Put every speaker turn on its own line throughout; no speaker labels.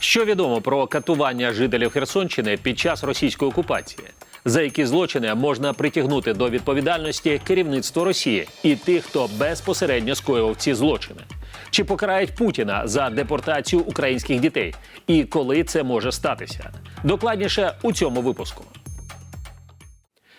Що відомо про катування жителів Херсонщини під час російської окупації? За які злочини можна притягнути до відповідальності керівництво Росії і тих, хто безпосередньо скоював ці злочини? Чи покарають Путіна за депортацію українських дітей? І коли це може статися? Докладніше у цьому випуску.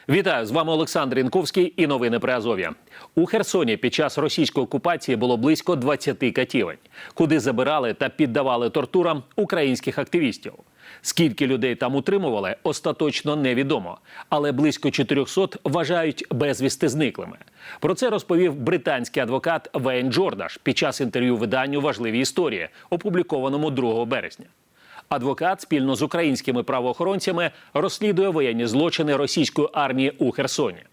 Вітаю з вами Олександр Інковський і новини при Азов'я. У Херсоні під час російської окупації було близько 20 катівень, куди забирали та піддавали тортурам українських активістів. Скільки людей там утримували, остаточно невідомо, але близько 400 вважають безвісти зниклими. Про це розповів британський адвокат Вейн Джордаш під час інтерв'ю виданню Важливі історії, опублікованому 2 березня. Адвокат спільно з українськими правоохоронцями розслідує воєнні злочини російської армії у Херсоні.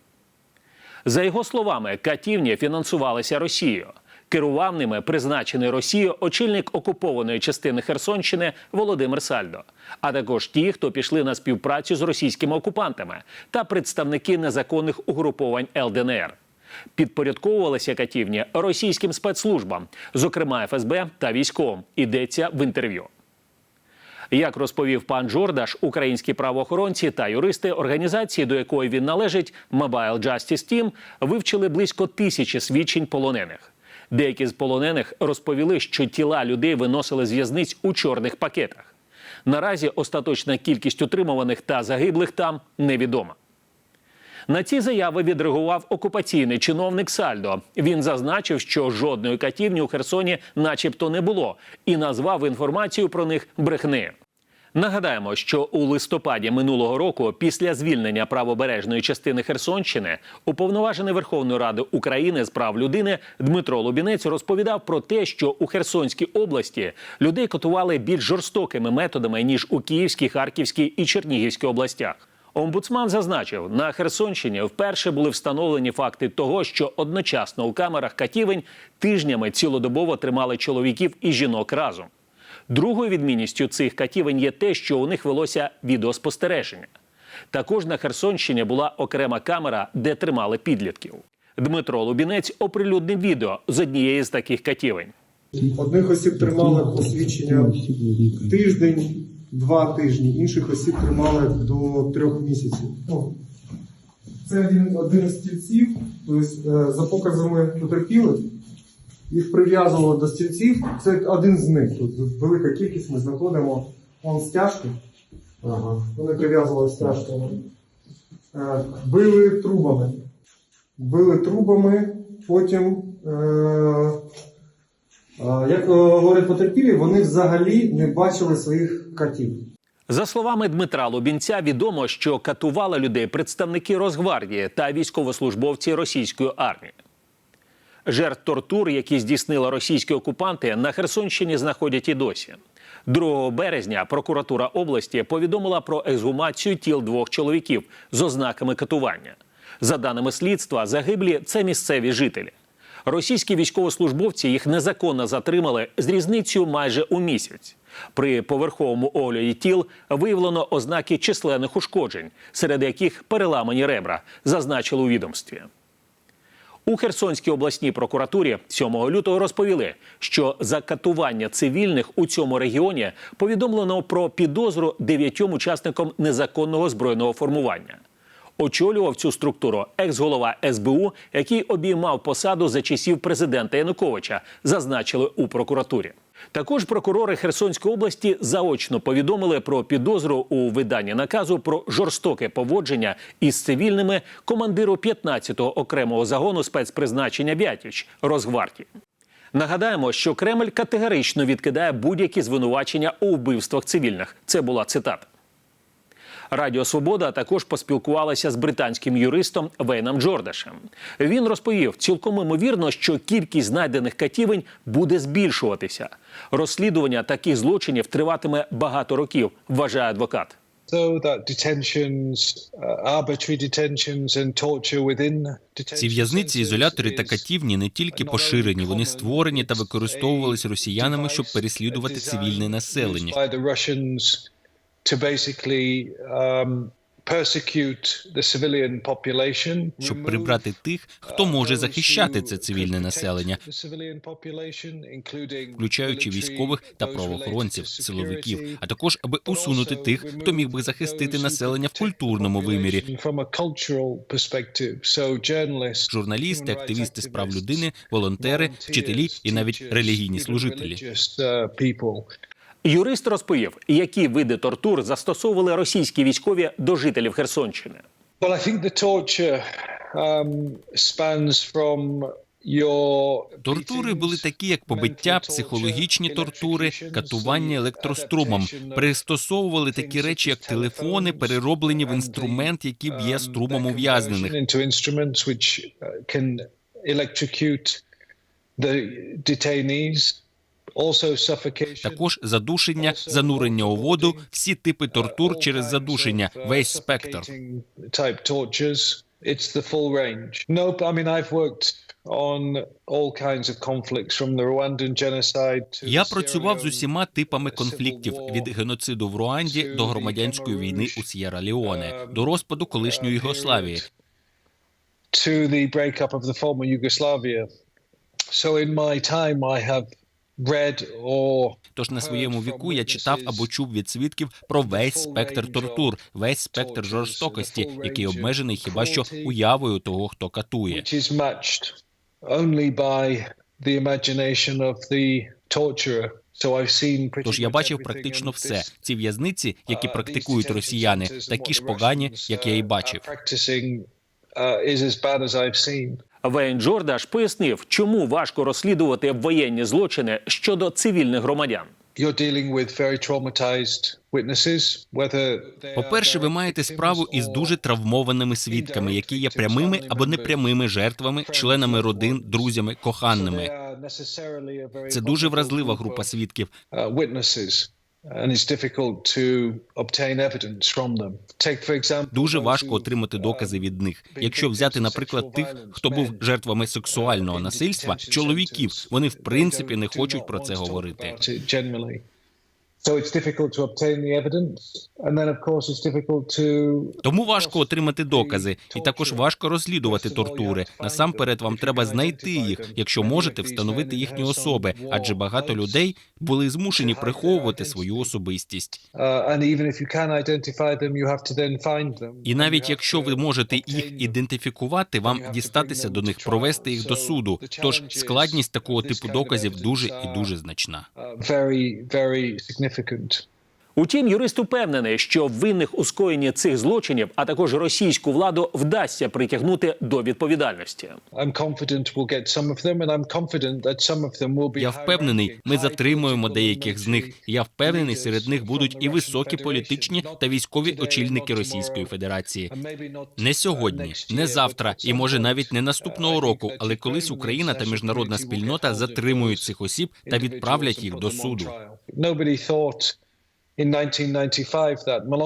За його словами, катівні фінансувалися Росією. Керував ними призначений Росією очільник окупованої частини Херсонщини Володимир Сальдо, а також ті, хто пішли на співпрацю з російськими окупантами та представники незаконних угруповань ЛДНР. Підпорядковувалися катівні російським спецслужбам, зокрема ФСБ та військовим. Йдеться в інтерв'ю. Як розповів пан Джордаш, українські правоохоронці та юристи організації, до якої він належить, Mobile Justice Team, вивчили близько тисячі свідчень полонених. Деякі з полонених розповіли, що тіла людей виносили з в'язниць у чорних пакетах. Наразі остаточна кількість утримуваних та загиблих там невідома. На ці заяви відреагував окупаційний чиновник Сальдо. Він зазначив, що жодної катівні у Херсоні, начебто, не було, і назвав інформацію про них брехнею. Нагадаємо, що у листопаді минулого року, після звільнення правобережної частини Херсонщини, уповноважений Верховної Ради України з прав людини Дмитро Лубінець розповідав про те, що у Херсонській області людей катували більш жорстокими методами ніж у Київській, Харківській і Чернігівській областях. Омбудсман зазначив, на Херсонщині вперше були встановлені факти того, що одночасно у камерах катівень тижнями цілодобово тримали чоловіків і жінок разом. Другою відмінністю цих катівень є те, що у них велося відеоспостереження. Також на Херсонщині була окрема камера, де тримали підлітків. Дмитро Лубінець оприлюднив відео з однієї з таких катівень.
Одних осіб тримали посвідчення тиждень, два тижні, інших осіб тримали до трьох місяців. Ну, Це один, один з стільців, тобто е, за показами потерпілих, їх прив'язували до стільців. Це один з них. Тут велика кількість ми знаходимо. Вон стяжки. Ага. Вони прив'язували стяжками. Е, Били трубами. Били трубами, потім. Е- Як е, говорять потерпілі, вони взагалі не бачили своїх катів.
За словами Дмитра Лубінця, відомо, що катували людей представники Росгвардії та військовослужбовці російської армії. Жертв тортур, які здійснили російські окупанти, на Херсонщині знаходять і досі. 2 березня прокуратура області повідомила про ексгумацію тіл двох чоловіків з ознаками катування. За даними слідства, загиблі це місцеві жителі. Російські військовослужбовці їх незаконно затримали з різницею майже у місяць. При поверховому огляді тіл виявлено ознаки численних ушкоджень, серед яких переламані ребра, зазначили у відомстві. У Херсонській обласній прокуратурі 7 лютого розповіли, що за катування цивільних у цьому регіоні повідомлено про підозру дев'ятьом учасникам незаконного збройного формування. Очолював цю структуру екс-голова СБУ, який обіймав посаду за часів президента Януковича, зазначили у прокуратурі. Також прокурори Херсонської області заочно повідомили про підозру у виданні наказу про жорстоке поводження із цивільними командиру 15-го окремого загону спецпризначення Вятіч Росгвардії. Нагадаємо, що Кремль категорично відкидає будь-які звинувачення у вбивствах цивільних. Це була цитата. Радіо Свобода також поспілкувалася з британським юристом Вейном Джордашем. Він розповів, цілком імовірно, що кількість знайдених катівень буде збільшуватися. Розслідування таких злочинів триватиме багато років, вважає адвокат.
Uh,
Ці в'язниці, ізолятори та катівні не тільки поширені, вони створені та використовувалися росіянами, щоб переслідувати цивільне населення.
To basically um, persecute the civilian population,
щоб прибрати тих, хто
uh,
може захищати це цивільне населення, включаючи військових та правоохоронців, силовиків, а також аби усунути тих, хто міг би захистити населення в культурному вимірі. Журналісти, активісти з прав людини, волонтери, вчителі і навіть релігійні служителі.
Юрист розповів, які види тортур застосовували російські військові до жителів Херсонщини.
Well, I think the torture um, spans from
Тортури були такі, як побиття, психологічні тортури, катування електрострумом. Пристосовували такі речі, як телефони, перероблені в інструмент, який б'є струмом ув'язнених.
instruments which uh, can electrocute the detainees.
Також задушення, занурення у воду, всі типи тортур через задушення,
uh,
весь спектр.
It's the full range. Nope. I mean, I've worked on all kinds of conflicts from the Rwandan genocide to
Я працював з усіма типами конфліктів від геноциду в Руанді до громадянської війни у С'єра Леоне,
um,
до розпаду колишньої
uh,
Югославії.
to the breakup of the former Yugoslavia. So in my time, I have
Тож на своєму віку я читав або чув від свідків про весь спектр тортур, весь спектр жорстокості, який обмежений хіба що уявою того, хто катує. Тож я бачив практично все. Ці в'язниці, які
uh,
практикують росіяни, такі ж погані, як я і
uh,
бачив.
Uh.
Вейн Джордаш пояснив, чому важко розслідувати воєнні злочини щодо цивільних громадян.
Are
По-перше, ви маєте справу із дуже травмованими свідками, які є прямими або непрямими жертвами, членами родин, друзями, коханими. Це дуже вразлива група свідків.
Uh, witnesses, and it's difficult to obtain evidence from them. Take, for example,
Дуже важко отримати
uh,
докази від них. Якщо взяти, наприклад, тих, хто був жертвами сексуального насильства, чоловіків, вони в принципі не хочуть про це говорити.
So it's difficult to obtain the evidence, and then of course it's difficult to
Тому важко отримати докази, і також важко розслідувати тортури. Насамперед, вам треба знайти їх, якщо можете встановити їхні особи, адже багато людей були змушені приховувати свою особистість.
Uh.
І навіть якщо ви можете їх ідентифікувати, вам дістатися до них, провести їх до суду. Тож складність такого типу доказів дуже і дуже значна.
significant
Утім, юрист упевнений, що винних у скоєнні цих злочинів, а також російську владу вдасться притягнути до відповідальності.
Я впевнений, ми затримуємо деяких з них. Я впевнений, серед них будуть і високі політичні та військові очільники Російської Федерації. Не сьогодні, не завтра, і може навіть не
Uh,
наступного року, але колись Україна та міжнародна спільнота затримують цих осіб та відправлять їх до суду.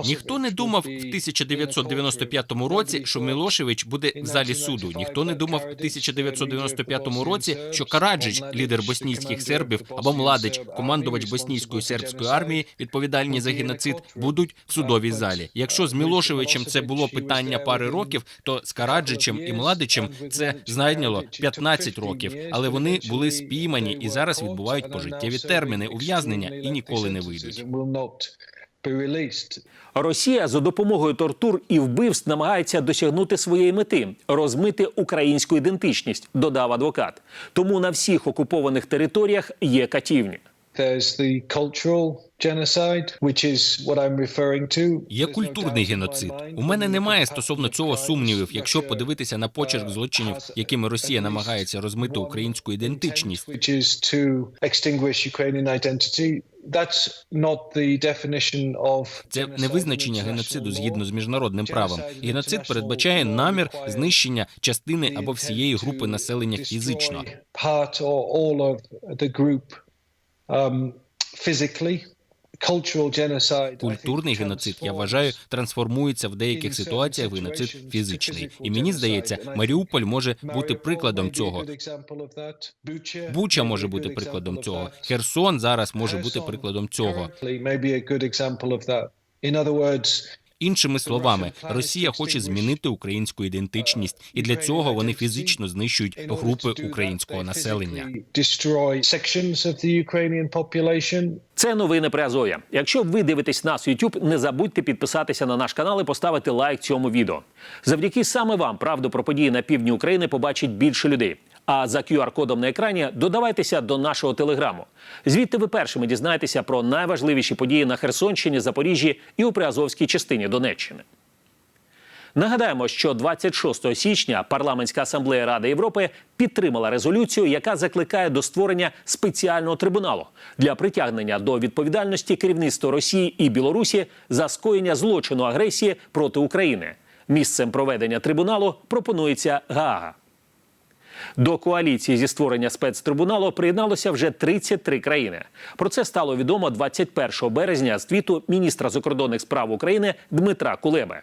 Ніхто не думав в
be in a
1995 році, що Мілошевич буде в залі суду. Ніхто не думав в 1995 році, що Караджич, лідер боснійських сербів, або Младич, командувач боснійської сербської армії, відповідальні за геноцид, будуть в судовій залі. Якщо з Мілошевичем це було питання пари років, то з Караджичем і Младичем це зайняло 15 років. Але вони були спіймані і зараз відбувають пожиттєві терміни ув'язнення і ніколи не вийдуть.
Росія за допомогою тортур і вбивств намагається досягнути своєї мети розмити українську ідентичність, додав адвокат. Тому на всіх окупованих територіях є катівні.
There's the cultural genocide, which is what I'm referring to.
Є культурний геноцид. У мене немає стосовно цього сумнівів, якщо подивитися на почерк злочинів, якими Росія намагається розмити українську ідентичність. Це не визначення геноциду згідно з міжнародним правом. Геноцид передбачає намір знищення частини або всієї групи населення фізично. Культурний геноцид, я вважаю, трансформується в деяких ситуаціях в геноцид фізичний. І мені здається, Маріуполь може бути прикладом цього. Буча може бути прикладом цього. Херсон зараз може бути прикладом цього. Іншими словами, Росія хоче змінити українську ідентичність, і для цього вони фізично знищують групи українського населення.
Це новини при Азов'я. Якщо ви дивитесь нас YouTube, не забудьте підписатися на наш канал і поставити лайк цьому відео. Завдяки саме вам правду про події на півдні України побачить більше людей. А за QR-кодом на екрані додавайтеся до нашого телеграму. Звідти ви першими дізнаєтеся про найважливіші події на Херсонщині, Запоріжжі і у Приазовській частині Донеччини. Нагадаємо, що 26 січня парламентська асамблея Ради Європи підтримала резолюцію, яка закликає до створення спеціального трибуналу для притягнення до відповідальності керівництва Росії і Білорусі за скоєння злочину агресії проти України. Місцем проведення трибуналу пропонується Гаага. До коаліції зі створення спецтрибуналу приєдналося вже 33 країни. Про це стало відомо 21 березня з твіту міністра закордонних справ України Дмитра Кулеби.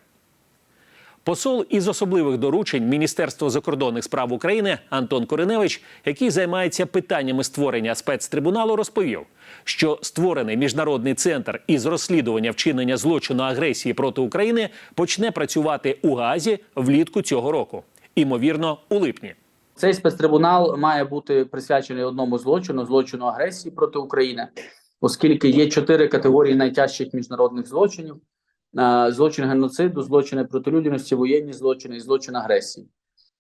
Посол із особливих доручень Міністерства закордонних справ України Антон Кориневич, який займається питаннями створення спецтрибуналу, розповів, що створений міжнародний центр із розслідування вчинення злочину агресії проти України почне працювати у Гаазі влітку цього року, імовірно, у липні.
Цей спецтрибунал має бути присвячений одному злочину злочину агресії проти України, оскільки є чотири категорії найтяжчих міжнародних злочинів: Е, злочин геноциду, злочини проти людяності, воєнні злочини і злочин агресії.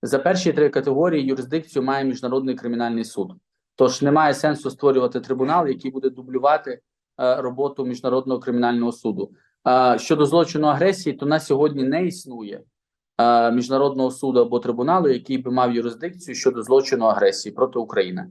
За перші три категорії юрисдикцію має міжнародний кримінальний суд. Тож немає сенсу створювати трибунал, який буде дублювати е, роботу міжнародного кримінального суду. Е, щодо злочину агресії, то на сьогодні не існує е, міжнародного суду або трибуналу, який би мав юрисдикцію щодо злочину агресії проти України.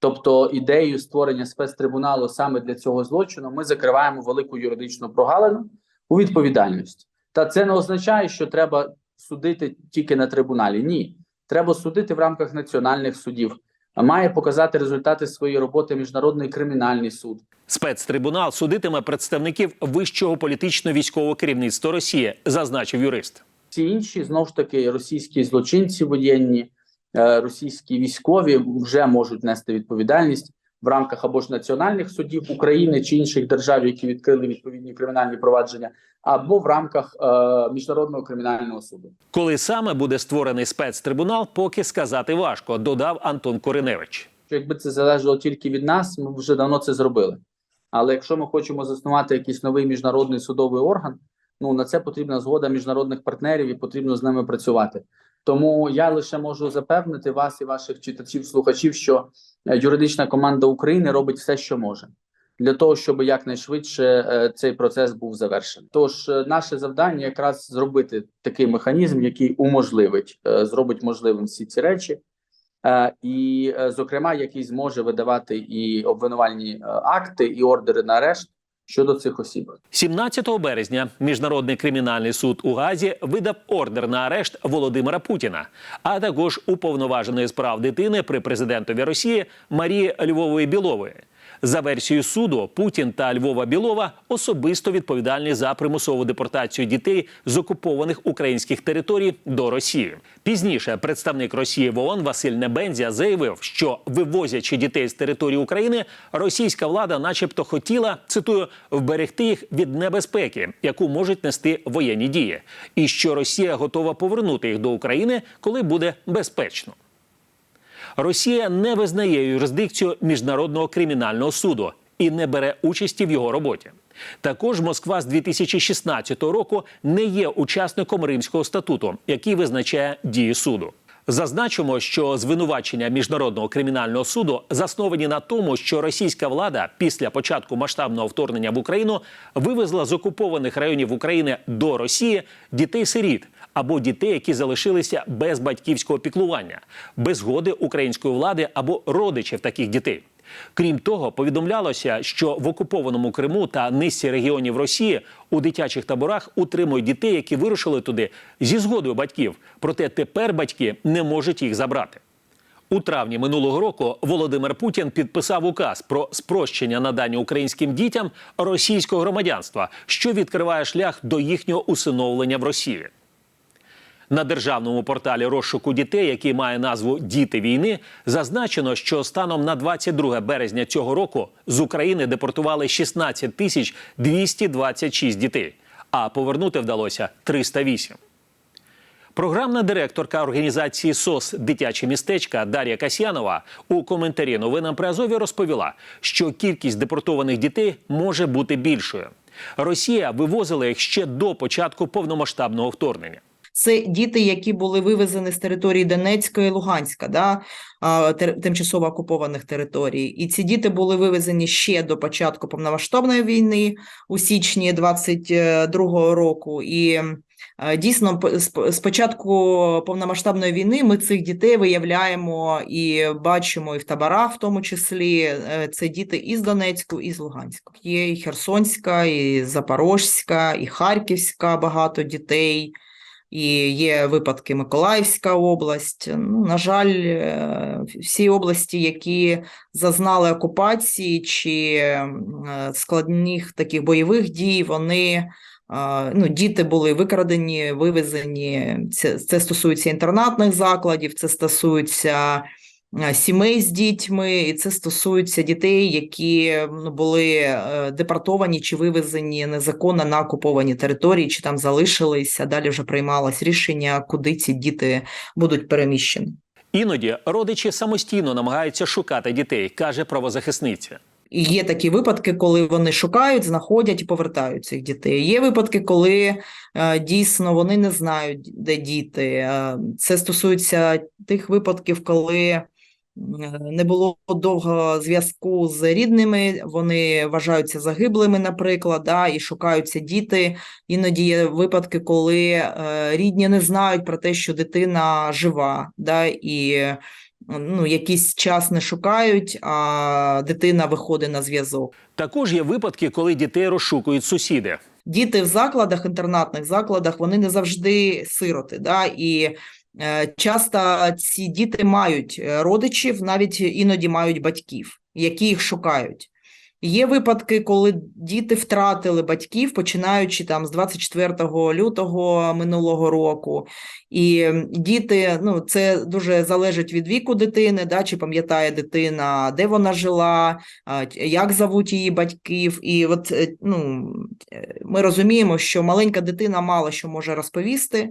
Тобто, ідею створення спецтрибуналу саме для цього злочину ми закриваємо велику юридичну прогалину у відповідальність. Та це не означає, що треба судити тільки на трибуналі. Ні, треба судити в рамках національних судів. Має показати результати своєї роботи міжнародний кримінальний суд.
Спецтрибунал судитиме представників вищого політично-військового керівництва Росії, зазначив юрист.
Всі інші знов ж таки російські злочинці воєнні, е, російські військові вже можуть нести відповідальність в рамках або ж національних судів України чи інших держав, які відкрили відповідні кримінальні провадження, або в рамках е, міжнародного кримінального суду.
Коли саме буде створений спецтрибунал, поки сказати важко, додав Антон Кориневич.
Якби це залежало тільки від нас, ми вже давно це зробили. Але якщо ми хочемо заснувати якийсь новий міжнародний судовий орган, ну на це потрібна згода міжнародних партнерів і потрібно з ними працювати. Тому я лише можу запевнити вас і ваших читачів, слухачів, що е, юридична команда України робить все, що може, для того, щоб якнайшвидше е, цей процес був завершений. Тож е, наше завдання якраз зробити такий механізм, який уможливить, зробить можливим всі ці речі. І, зокрема, який зможе видавати і обвинувальні акти, і ордери на арешт щодо цих осіб.
17 березня Міжнародний кримінальний суд у Газі видав ордер на арешт Володимира Путіна, а також уповноваженої справ дитини при президентові Росії Марії Львової Білової. За версією суду, Путін та Львова Білова особисто відповідальні за примусову депортацію дітей з окупованих українських територій до Росії. Пізніше представник Росії в ООН Василь Небензя заявив, що вивозячи дітей з території України, російська влада, начебто, хотіла цитую вберегти їх від небезпеки, яку можуть нести воєнні дії, і що Росія готова повернути їх до України, коли буде безпечно. Росія не визнає юрисдикцію міжнародного кримінального суду і не бере участі в його роботі. Також Москва з 2016 року не є учасником Римського статуту, який визначає дії суду. Зазначимо, що звинувачення міжнародного кримінального суду засновані на тому, що російська влада після початку масштабного вторгнення в Україну вивезла з окупованих районів України до Росії дітей-сиріт або дітей, які залишилися без батьківського піклування, без згоди української влади або родичів таких дітей. Крім того, повідомлялося, що в окупованому Криму та низці регіонів Росії у дитячих таборах утримують дітей, які вирушили туди зі згодою батьків. Проте тепер батьки не можуть їх забрати. У травні минулого року Володимир Путін підписав указ про спрощення надання українським дітям російського громадянства, що відкриває шлях до їхнього усиновлення в Росії. На державному порталі розшуку дітей, який має назву Діти війни, зазначено, що станом на 22 березня цього року з України депортували 16 тисяч 226 дітей. а повернути вдалося 308. Програмна директорка організації СОС Дитячі містечка Дар'я Касьянова у коментарі новинам при Азові розповіла, що кількість депортованих дітей може бути більшою. Росія вивозила їх ще до початку повномасштабного вторгнення.
Це діти, які були вивезені з території Донецька і Луганська, да, тимчасово окупованих територій. І ці діти були вивезені ще до початку повномасштабної війни у січні 22-го року. І е, дійсно, з- з повномасштабної війни ми цих дітей виявляємо і бачимо і в таборах, в тому числі Е, це діти із Донецьку, і з Луганська. Є і Херсонська, і Запорожська, і Харківська багато дітей. І є випадки Миколаївська область. Ну, на жаль, е, всі області, які зазнали окупації чи е, складних таких бойових дій, вони е, ну, діти були викрадені, вивезені. Це, це стосується інтернатних закладів, це стосується сімей з дітьми, і це стосується дітей, які ну, були е, депортовані чи вивезені незаконно на окуповані території, чи там залишились, а далі вже приймалось рішення, куди ці діти будуть переміщені.
Іноді родичі самостійно намагаються шукати дітей, каже правозахисниця.
Є такі випадки, коли вони шукають, знаходять і повертають цих дітей. Є випадки, коли е, дійсно вони не знають, де діти. Е, Це стосується тих випадків, коли не було довго зв'язку з рідними, вони вважаються загиблими, наприклад, да, і шукаються діти. Іноді є випадки, коли е, рідні не знають про те, що дитина жива, да, і ну, якийсь час не шукають, а дитина виходить на зв'язок.
Також є випадки, коли дітей розшукують сусіди.
Діти в закладах, інтернатних закладах, вони не завжди сироти. Да? І е, часто ці діти мають е, родичів, навіть іноді мають батьків, які їх шукають. Є випадки, коли діти втратили батьків, починаючи там з 24 лютого минулого року. І діти, ну це дуже залежить від віку дитини, да, чи пам'ятає дитина, де вона жила, як зовуть її батьків. І от е, ну, е, ми розуміємо, що маленька дитина мало що може розповісти.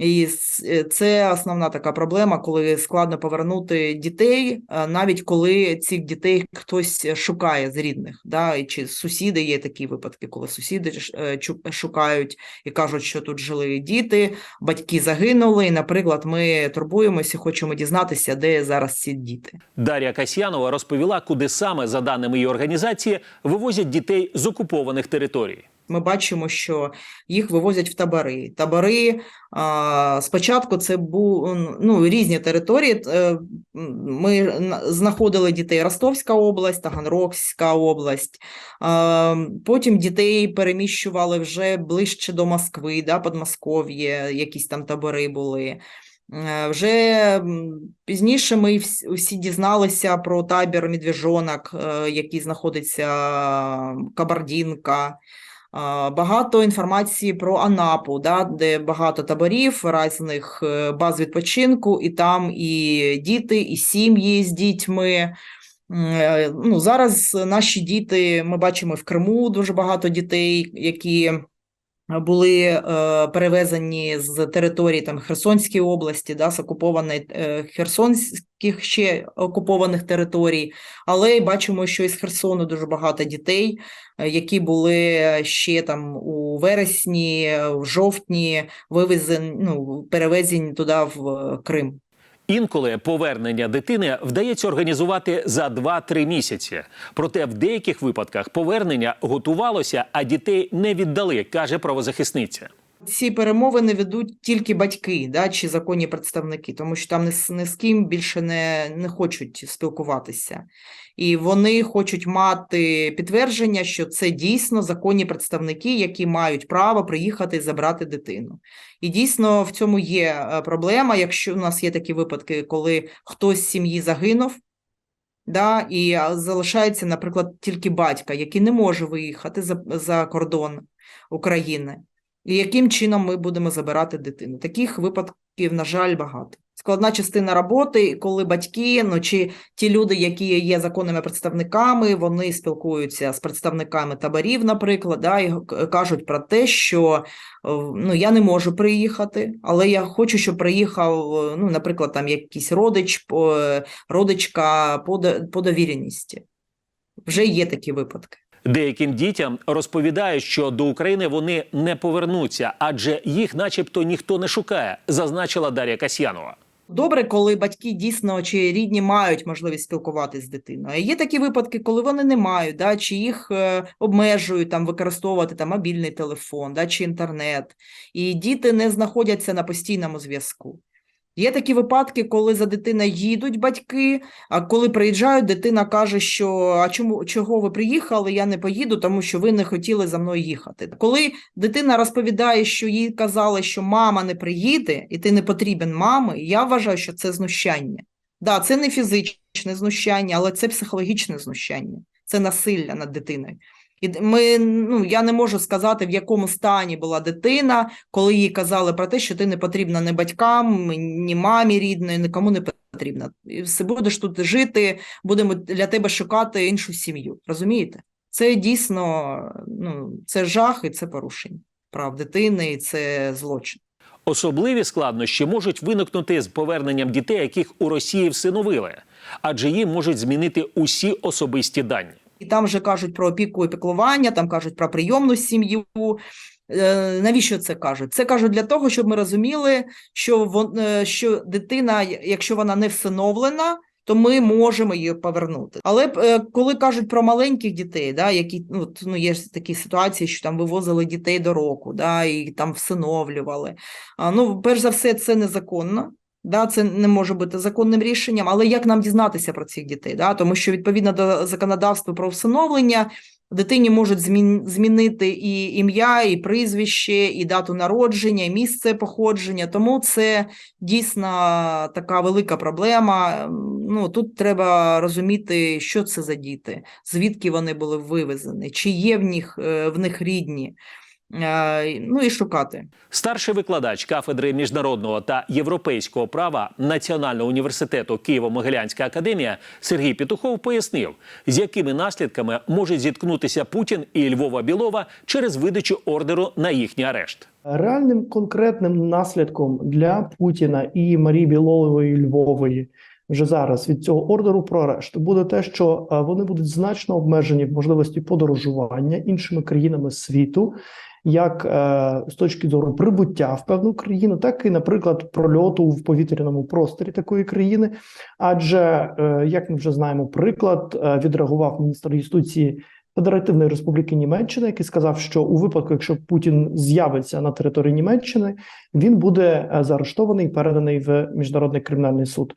І е, це основна така проблема, коли складно повернути дітей, е, навіть коли цих дітей хтось шукає з рідних. Да? Чи сусіди є такі випадки, коли сусіди е, шукають і кажуть, що тут жили діти, батьки загинули. І, наприклад, ми турбуємося, хочемо дізнатися, де зараз ці діти.
Дар'я Касьянова розповіла, куди саме, за даними її організації, вивозять дітей з окупованих територій.
Ми бачимо, що їх вивозять в табори. Табори спочатку це були ну, різні території. Е, Ми знаходили дітей Ростовська область, Таганрогська область. Потім дітей переміщували вже ближче до Москви, да, Подмосков'я, якісь там табори були. Е, Вже пізніше ми всі, дізналися про табір Медвіжонок, е, який знаходиться Кабардінка. Багато інформації про Анапу, да, де багато таборів, різних е, баз відпочинку, і там і діти, і сім'ї з дітьми. Е, Ну, зараз наші діти, ми бачимо в Криму дуже багато дітей, які були е, перевезені з території там Херсонської області, да, з окупованої е, Херсонських ще окупованих територій, але бачимо, що із Херсону дуже багато дітей, е, які були ще там у вересні, в жовтні вивезені, ну, перевезені туди в Крим.
Інколи повернення дитини вдається організувати за 2-3 місяці. Проте в деяких випадках повернення готувалося, а дітей не віддали, каже правозахисниця.
Ці перемовини ведуть тільки батьки, да, чи законні представники, тому що там ні з, ким більше не, не хочуть спілкуватися. І вони хочуть мати підтвердження, що це дійсно законні представники, які мають право приїхати і забрати дитину. І дійсно в цьому є е, проблема, якщо у нас є такі випадки, коли хтось з сім'ї загинув, да, і залишається, наприклад, тільки батька, який не може виїхати за, за кордон України. І яким чином ми будемо забирати дитину? Таких випадків, на жаль, багато. складна частина роботи, коли батьки, ну чи ті люди, які є законними представниками, вони спілкуються з представниками таборів, наприклад, да, і кажуть про те, що е, ну я не можу приїхати, але я хочу, щоб приїхав, е, ну, наприклад, там якийсь родич, родичка по, по довіреності. Вже є такі випадки.
Деяким дітям розповідають, що до України вони не повернуться, адже їх, начебто, ніхто не шукає, зазначила Дар'я Касьянова.
Добре, коли батьки дійсно чи рідні мають можливість спілкуватися з дитиною. Є такі випадки, коли вони не мають, да, чи їх е, обмежують там використовувати там мобільний телефон, да, чи інтернет, і діти не знаходяться на постійному зв'язку. Є такі випадки, коли за дитиною їдуть батьки, а коли приїжджають, дитина каже, що а чому чого ви приїхали? Я не поїду, тому що ви не хотіли за мною їхати. Коли дитина розповідає, що їй казали, що мама не приїде, і ти не потрібен мами, я вважаю, що це знущання. Да, це не фізичне знущання, але це психологічне знущання, це насилля над дитиною. І ми, ну, я не можу сказати, в якому стані була дитина, коли їй казали про те, що ти не потрібна ні батькам, ні мамі рідної, нікому не потрібна. І все будеш тут жити, будемо для тебе шукати іншу сім'ю. Розумієте? Це дійсно ну, це жах і це порушення прав дитини, і це злочин.
Особливі складнощі можуть виникнути з поверненням дітей, яких у Росії всиновили, адже їм можуть змінити усі особисті дані.
І там вже кажуть про опіку і піклування, там кажуть про прийомну сім'ю. Е, Навіщо це кажуть? Це кажуть для того, щоб ми розуміли, що вон, е, що дитина, якщо вона не всиновлена, то ми можемо її повернути. Але е, коли кажуть про маленьких дітей, да, які ну, ну є такі ситуації, що там вивозили дітей до року, да, і там всиновлювали. А, ну, перш за все, це незаконно. Да, це не може бути законним рішенням, але як нам дізнатися про цих дітей? Да? Тому що відповідно до законодавства про всиновлення дитині можуть змін, змінити і ім'я, і прізвище, і дату народження, і місце походження. Тому це дійсно така велика проблема. Ну тут треба розуміти, що це за діти, звідки вони були вивезені, чи є в них е, в них рідні. Е, Ну і шукати.
Старший викладач кафедри міжнародного та європейського права Національного університету Києво-Могилянська академія Сергій Петухов пояснив, з якими наслідками можуть зіткнутися Путін і Львова Білова через видачу ордеру на їхній арешт.
Реальним конкретним наслідком для Путіна і Марії Білової Львової вже зараз від цього ордеру про арешт буде те, що е, вони будуть значно обмежені в можливості подорожування іншими країнами світу, як е, з точки зору прибуття в певну країну, так і, наприклад, прольоту в повітряному просторі такої країни. Адже, е, як ми вже знаємо, приклад е, відреагував міністр юстиції Федеративної Республіки Німеччина, який сказав, що у випадку, якщо Путін з'явиться на території Німеччини, він буде заарештований і переданий в міжнародний кримінальний суд.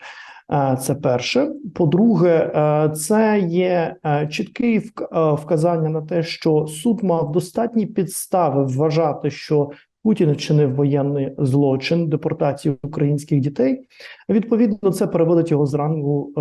Е, Це перше. По-друге, е, це є е, чіткий вк- е, вказання на те, що суд мав достатні підстави вважати, що Путін вчинив воєнний злочин депортації українських дітей. Відповідно, це переводить його з рангу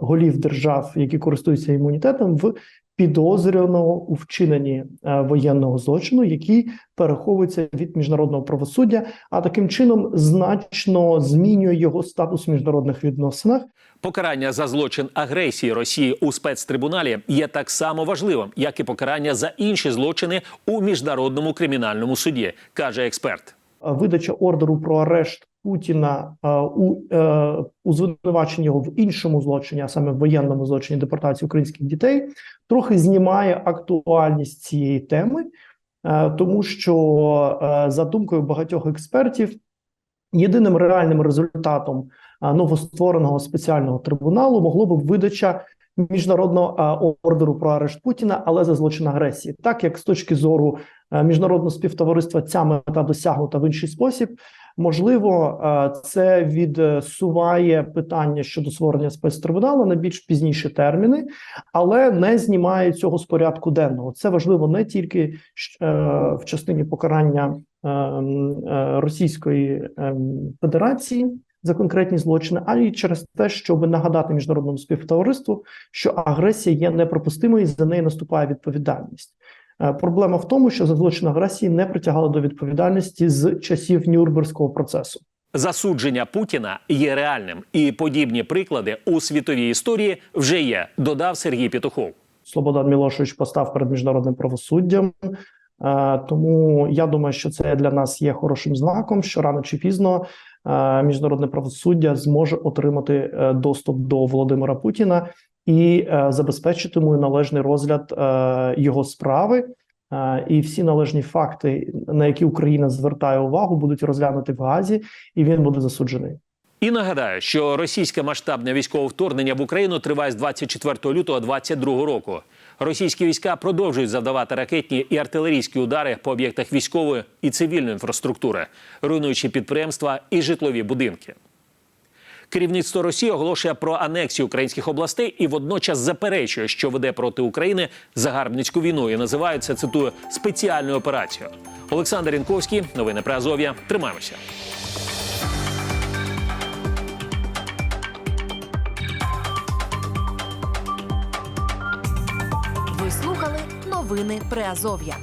голів держав, які користуються імунітетом, в підозрюваного у вчиненні е, воєнного злочину, який переховується від міжнародного правосуддя, а таким чином значно змінює його статус в міжнародних відносинах.
Покарання за злочин агресії Росії у спецтрибуналі є так само важливим, як і покарання за інші злочини у міжнародному кримінальному суді, каже експерт.
Видача ордеру про арешт Путіна е, у, е, у звинуваченні його в іншому злочині, а саме в воєнному злочині депортації українських дітей, трохи знімає актуальність цієї теми, е, тому що за думкою багатьох експертів, єдиним реальним результатом новоствореного спеціального трибуналу могло б видача міжнародного ордеру про арешт Путіна, але за злочин агресії, так як з точки зору міжнародного співтовариства ця мета досягнута в інший спосіб. Можливо, е, це відсуває питання щодо створення спецтрибуналу на більш пізніші терміни, але не знімає цього з порядку денного. Це важливо не тільки е, в частині покарання е, Російської Федерації за конкретні злочини, а й через те, щоб нагадати міжнародному співтовариству, що агресія є неприпустимою і за неї наступає відповідальність. Е, Проблема в тому, що за злочин агресії не притягали до відповідальності з часів Нюрнберзького процесу.
Засудження Путіна є реальним, і подібні приклади у світовій історії вже є, додав Сергій Петухов.
Слободан Мілошевич постав перед міжнародним правосуддям. Е, Тому я думаю, що це для нас є хорошим знаком, що рано чи пізно е, міжнародне правосуддя зможе отримати доступ до Володимира Путіна і е, забезпечити йому належний розгляд е, його справи. Е, І всі належні факти, на які Україна звертає увагу, будуть розглянуті в Газі, і він буде засуджений.
І нагадаю, що російське масштабне військове вторгнення в Україну триває з 24 лютого 2022 року. Російські війська продовжують завдавати ракетні і артилерійські удари по об'єктах військової і цивільної інфраструктури, руйнуючи підприємства і житлові будинки. Керівництво Росії оголошує про анексію українських областей і водночас заперечує, що веде проти України загарбницьку війну і називає це цитую спеціальною операцією. Олександр Інковський, новини про Азов'я. Тримаємося.
Ви слухали новини Приазов'я.